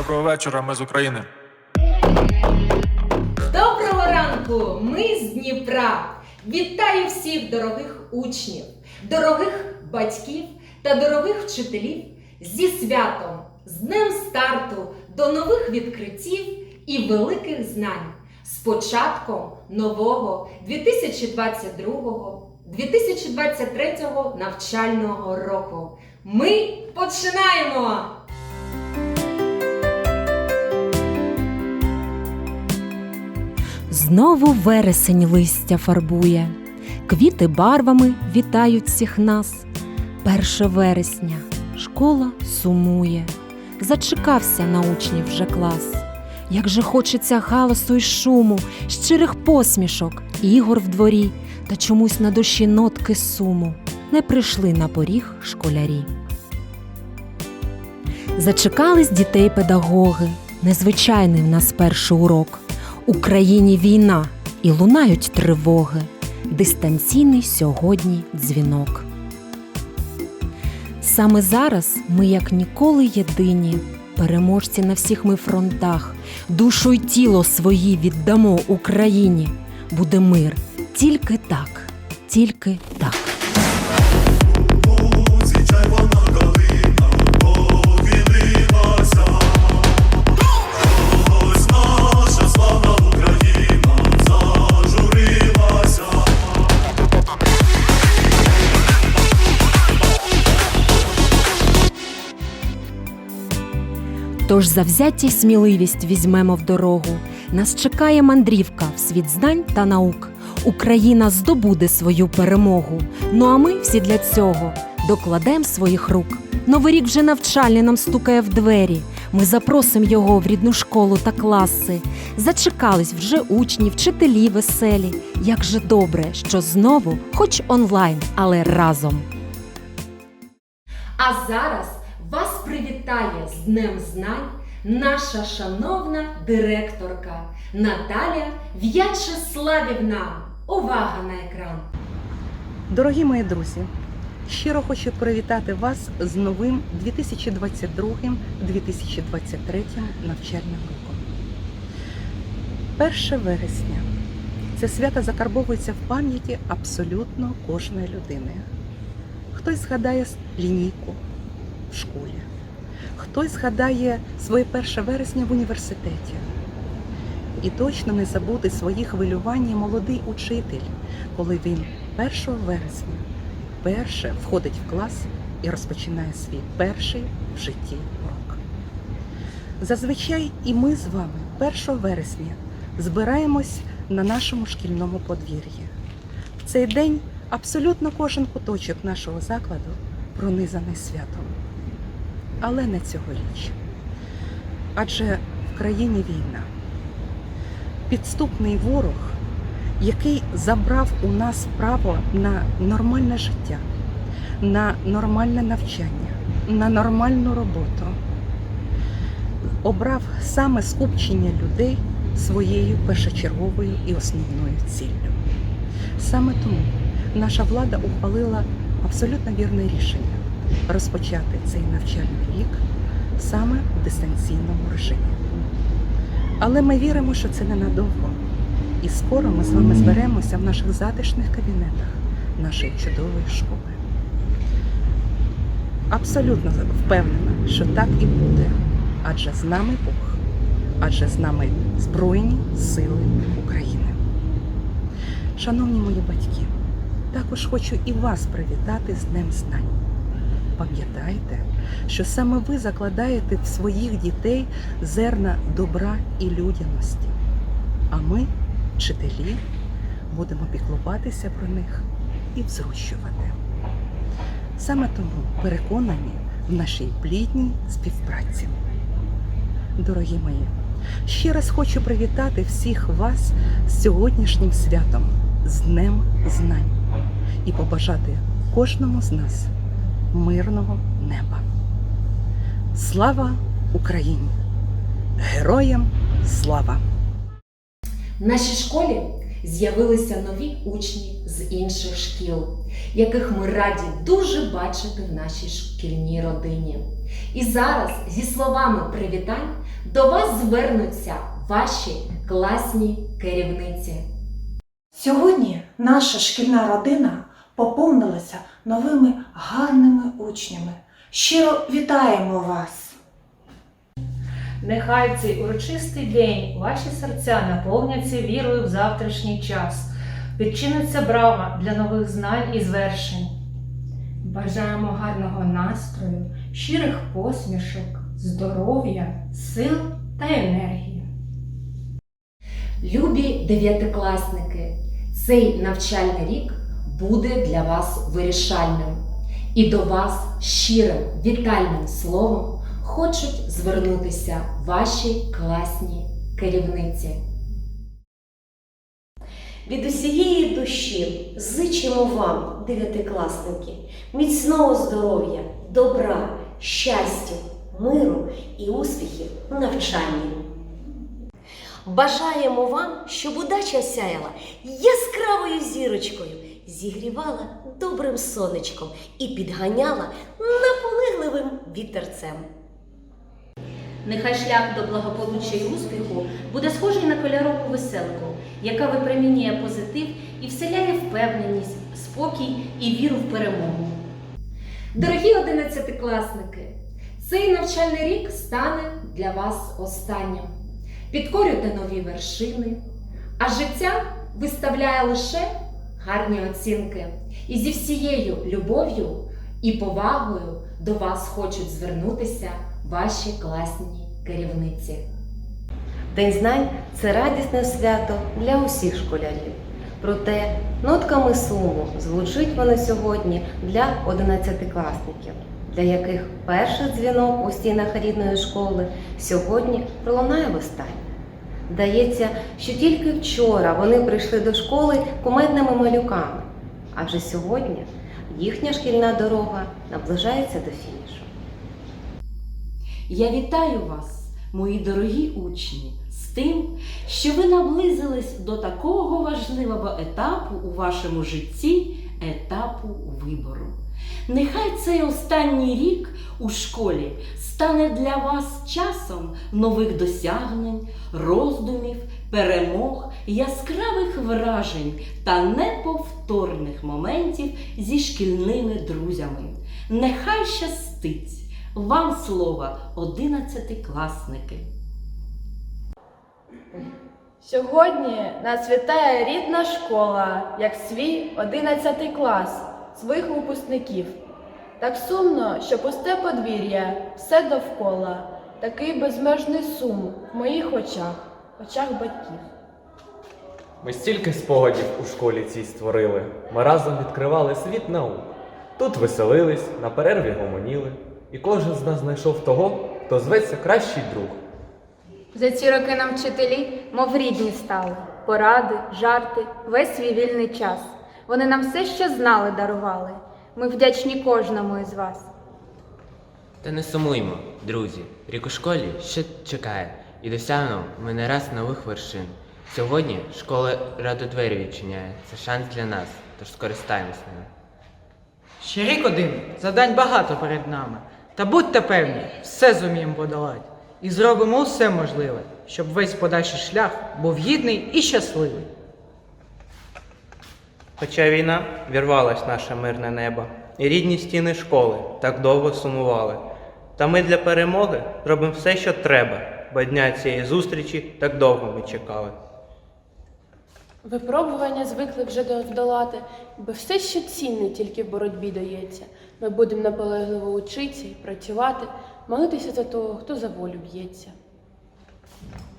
Доброго вечора, ми з України. Доброго ранку! Ми з Дніпра. Вітаю всіх дорогих учнів, дорогих батьків та дорогих вчителів зі святом, з днем старту до нових відкриттів і великих знань. З початком нового 2022-2023 навчального року. Ми починаємо! Знову вересень листя фарбує, квіти барвами вітають всіх нас. Перше вересня школа сумує, зачекався на учнів вже клас. Як же хочеться галасу й шуму, щирих посмішок, ігор в дворі, та чомусь на душі нотки суму не прийшли на поріг школярі. Зачекались дітей педагоги, незвичайний в нас перший урок. Україні війна і лунають тривоги. Дистанційний сьогодні дзвінок. Саме зараз ми, як ніколи, єдині, переможці на всіх ми фронтах, душу й тіло свої віддамо Україні. Буде мир тільки так, тільки так. Тож завзяття й сміливість візьмемо в дорогу. Нас чекає мандрівка в світ знань та наук. Україна здобуде свою перемогу. Ну а ми всі для цього докладем своїх рук. Новий рік вже навчальний нам стукає в двері. Ми запросимо його в рідну школу та класи. Зачекались вже учні, вчителі веселі. Як же добре, що знову, хоч онлайн, але разом. А зараз вас привітає з Днем Знань наша шановна директорка Наталя В'ячеславівна. Увага на екран! Дорогі мої друзі, щиро хочу привітати вас з новим 2022-2023 навчальним роком. 1 вересня це свято закарбовується в пам'яті абсолютно кожної людини. Хтось згадає лінійку в школі, хтось згадає своє 1 вересня в університеті. І точно не забуде свої хвилювання молодий учитель, коли він 1 вересня перше входить в клас і розпочинає свій перший в житті урок. Зазвичай і ми з вами 1 вересня збираємось на нашому шкільному подвір'ї. В цей день абсолютно кожен куточок нашого закладу пронизаний святом. Але не цьогоріч. Адже в країні війна підступний ворог, який забрав у нас право на нормальне життя, на нормальне навчання, на нормальну роботу, обрав саме скупчення людей своєю першочерговою і основною ціллю. Саме тому наша влада ухвалила абсолютно вірне рішення розпочати цей навчальний рік саме в дистанційному режимі. Але ми віримо, що це ненадовго. І скоро ми з вами зберемося в наших затишних кабінетах нашої чудової школи. Абсолютно впевнена, що так і буде. Адже з нами Бог, адже з нами Збройні Сили України. Шановні мої батьки, також хочу і вас привітати з Днем Знань. Пам'ятайте, що саме ви закладаєте в своїх дітей зерна добра і людяності. А ми, вчителі, будемо піклуватися про них і взрощувати. Саме тому переконані в нашій плідній співпраці. Дорогі мої, ще раз хочу привітати всіх вас з сьогоднішнім святом, з Днем Знань і побажати кожному з нас мирного неба. Слава Україні! Героям слава! В нашій школі з'явилися нові учні з інших шкіл, яких ми раді дуже бачити в нашій шкільній родині. І зараз зі словами привітань до вас звернуться ваші класні керівниці. Сьогодні наша шкільна родина поповнилася новими гарними учнями. Щиро вітаємо вас! Нехай цей урочистий день ваші серця наповняться вірою в завтрашній час, відчиниться брама для нових знань і звершень. Бажаємо гарного настрою, щирих посмішок, здоров'я, сил та енергії. Любі дев'ятикласники, цей навчальний рік буде для вас вирішальним. І до вас щирим вітальним словом хочуть звернутися ваші класні керівниці. Від усієї душі зичимо вам, дев'ятикласники, міцного здоров'я, добра, щастя, миру і успіхів у навчанні. Бажаємо вам, щоб удача сяяла яскравою зірочкою, зігрівала добрим сонечком і підганяла наполегливим вітерцем. Нехай шлях до благополуччя і успіху буде схожий на кольорову веселку, яка випромінює позитив і вселяє впевненість, спокій і віру в перемогу. Дорогі одинадцятикласники, цей навчальний рік стане для вас останнім. Підкорюйте нові вершини, а життя виставляє лише гарні оцінки. І зі всією любов'ю і повагою до вас хочуть звернутися ваші класні керівниці. День знань це радісне свято для усіх школярів. Проте нотками суму звучить воно сьогодні для одинадцятикласників, для яких перший дзвінок у стінах рідної школи сьогодні пролунає востаннє. Здається, що тільки вчора вони прийшли до школи кумедними малюками, адже сьогодні їхня шкільна дорога наближається до фінішу. Я вітаю вас, мої дорогі учні, з тим, що ви наблизились до такого важливого етапу у вашому житті етапу вибору. Нехай цей останній рік у школі стане для вас часом нових досягнень, роздумів, перемог, яскравих вражень та неповторних моментів зі шкільними друзями. Нехай щастить! Вам слово, одинадцятикласники. Сьогодні нас вітає рідна школа, як свій одинадцятий клас, своїх випускників. Так сумно, що пусте подвір'я, все довкола, такий безмежний сум в моїх очах, очах батьків. Ми стільки спогадів у школі цій створили. Ми разом відкривали світ наук. Тут веселились, на перерві гомоніли, і кожен з нас знайшов того, хто зветься кращий друг. За ці роки нам вчителі, мов рідні стали. Поради, жарти, весь свій вільний час. Вони нам все, що знали, дарували. Ми вдячні кожному із вас. Та не сумуймо, друзі. Рік у школі ще чекає, і досягнув ми не раз нових вершин. Сьогодні школа раду двері відчиняє. Це шанс для нас, тож скористаємось ним. Ще рік один, завдань багато перед нами. Та будьте певні, все зуміємо подолати. І зробимо все можливе, щоб весь подальший шлях був гідний і щасливий. Хоча війна вірвалась наше мирне небо, і рідні стіни школи так довго сумували. Та ми для перемоги робимо все, що треба, бо дня цієї зустрічі так довго ми чекали. Випробування звикли вже долати, бо все, що цінне, тільки в боротьбі дається. Ми будемо наполегливо учитися і працювати, молитися за того, хто за волю б'ється.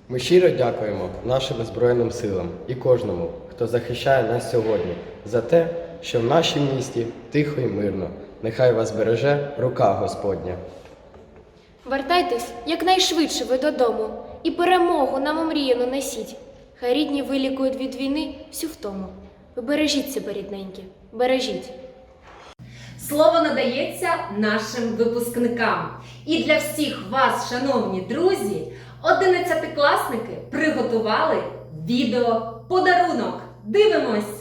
Ми щиро дякуємо нашим Збройним силам і кожному, хто захищає нас сьогодні, за те, що в нашому місті тихо і мирно. Нехай вас береже рука Господня. Вертайтесь якнайшвидше ви додому і перемогу нам омріяну несіть. Хай рідні вилікують від війни всю втому. Ви бережіть себе, рідненькі, бережіть. Слово надається нашим випускникам. І для всіх вас, шановні друзі, одинадцятикласники приготували відео подарунок. Дивимось!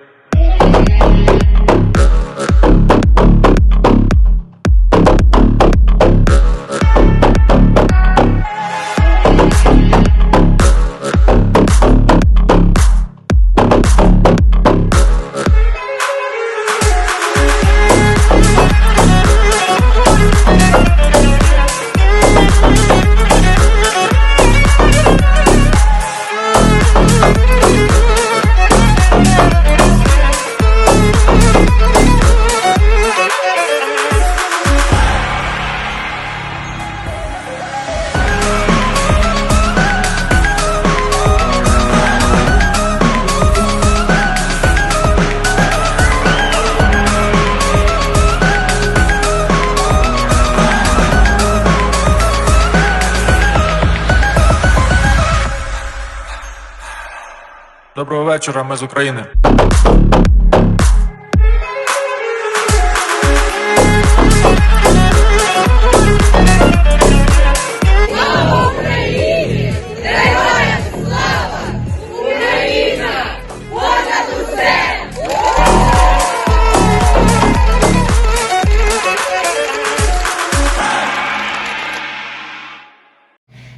Вечора, ми з України.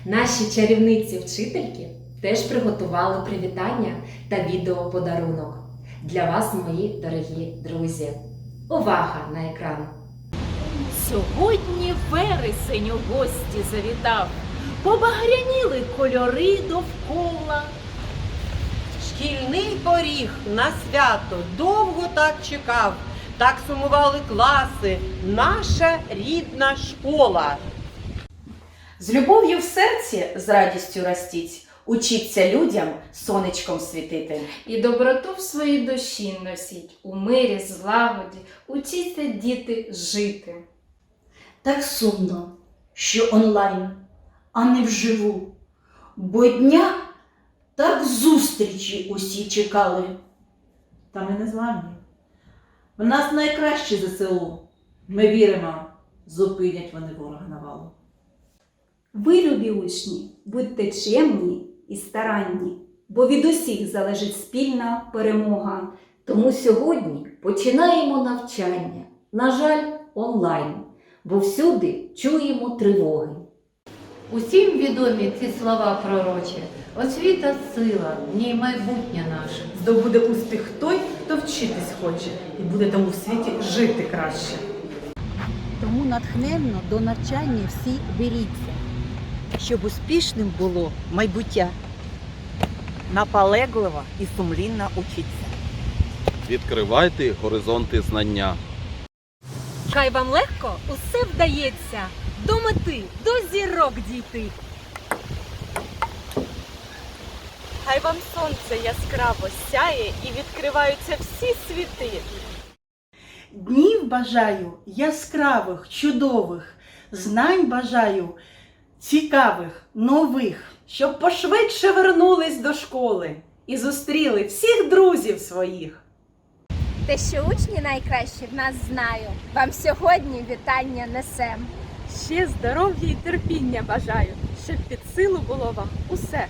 Наші чарівниці-вчительки теж приготували привітання та відеоподарунок для вас, мої дорогі друзі. Увага на екран! Сьогодні вересень у гості завітав, побагряніли кольори довкола. Шкільний поріг на свято довго так чекав, так сумували класи, наша рідна школа. З любов'ю в серці з радістю ростіть, учіться людям сонечком світити. І доброту в своїй душі носіть, у мирі, злагоді, учіться діти жити. Так сумно, що онлайн, а не вживу. Бо дня так зустрічі усі чекали. Та ми не зламні. В нас найкращі ЗСУ. Ми віримо, зупинять вони ворога навалу. Ви, любі учні, будьте чемні і старанні, бо від усіх залежить спільна перемога. Тому сьогодні починаємо навчання. На жаль, онлайн, бо всюди чуємо тривоги. Усім відомі ці слова пророчі. Освіта сила, в ній майбутнє наше. Здобуде успіх той, хто вчитись хоче, і буде тому в світі жити краще. Тому натхненно до навчання всі беріться, щоб успішним було майбуття. Наполегливо і сумлінно учіться. Відкривайте горизонти знання. Хай вам легко усе вдається до мети, до зірок дійти. Хай вам сонце яскраво сяє і відкриваються всі світи. Днів бажаю яскравих, чудових, знань бажаю цікавих, нових, Щоб пошвидше вернулись до школи і зустріли всіх друзів своїх. Те, що учні найкращі в нас знаю, вам сьогодні вітання несем. Ще здоров'я і терпіння бажаю, щоб під силу було вам усе.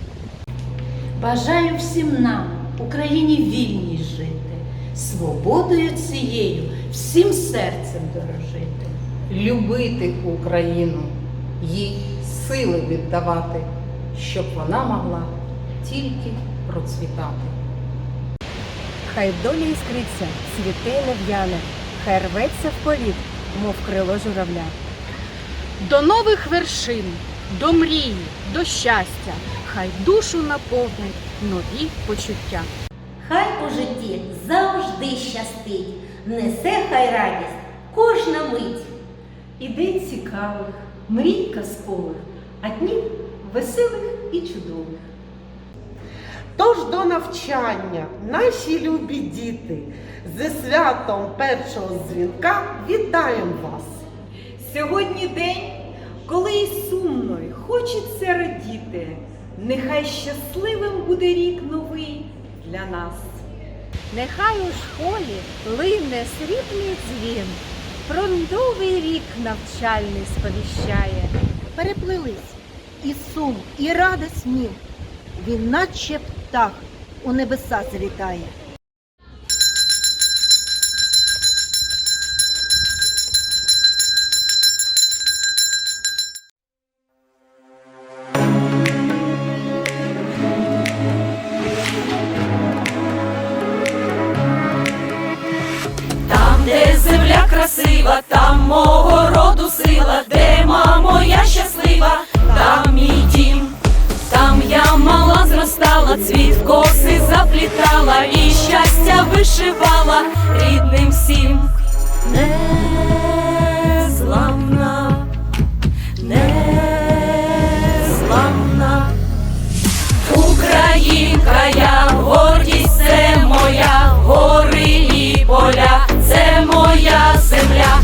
Бажаю всім нам, Україні вільній жити, свободою цією всім серцем дорожити. любити Україну, їй сили віддавати, щоб вона могла тільки процвітати. Хай доля іскриться, цвіте й не в'яне, хай рветься в політ, мов крило журавля. До нових вершин, до мрії, до щастя. хай душу наповнять нові почуття. Хай у житті завжди щастить, несе хай радість кожна мить. Ідей цікавих, мрій казкових, а днів веселих і чудових. Тож до навчання, наші любі діти, зі святом першого дзвінка вітаємо вас! Сьогодні день, коли і сумно, і хочеться радіти. Нехай щасливим буде рік новий для нас. Нехай у школі лине срібний дзвін, про новий рік навчальний сповіщає. переплились і сум, і радость мів. Він наче птах у небеса де земля красива, там мого роду сила, де мамо я щаслива, там мій дім, там я мала зростала, цвіт коси заплітала і щастя вишивала рідним всім. Незламна, незламна. Українка, я гордість це моя, гори і поля, це моя земля,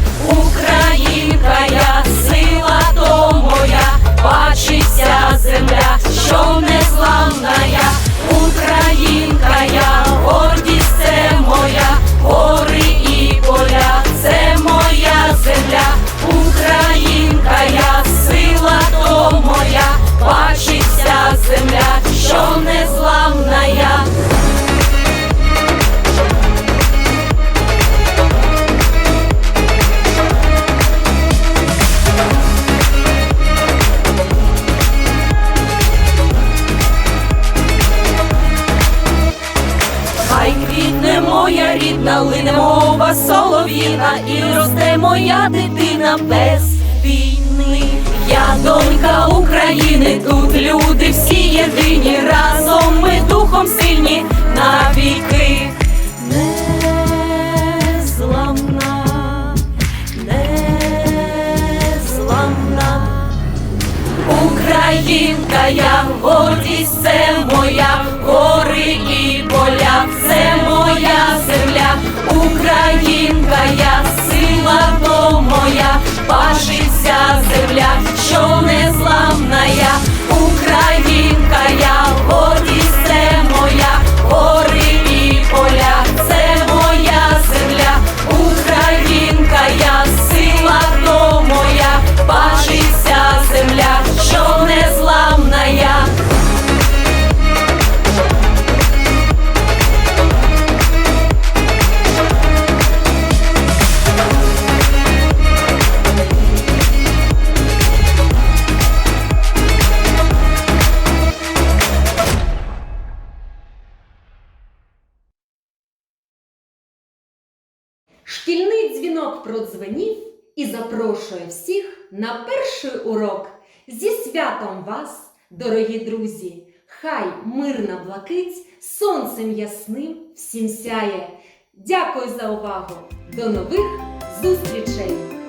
моя рідна, лине мова солов'їна, і росте моя дитина без війни. Я донька України, тут люди всі єдині, разом ми духом сильні навіки. Українка, я гордість це моя, гори і поля, моя земля, Українка, я сила то моя, продзвенів і запрошує всіх на перший урок. Зі святом вас, дорогі друзі! Хай мирна блакить сонцем ясним всім сяє. Дякую за увагу! До нових зустрічей!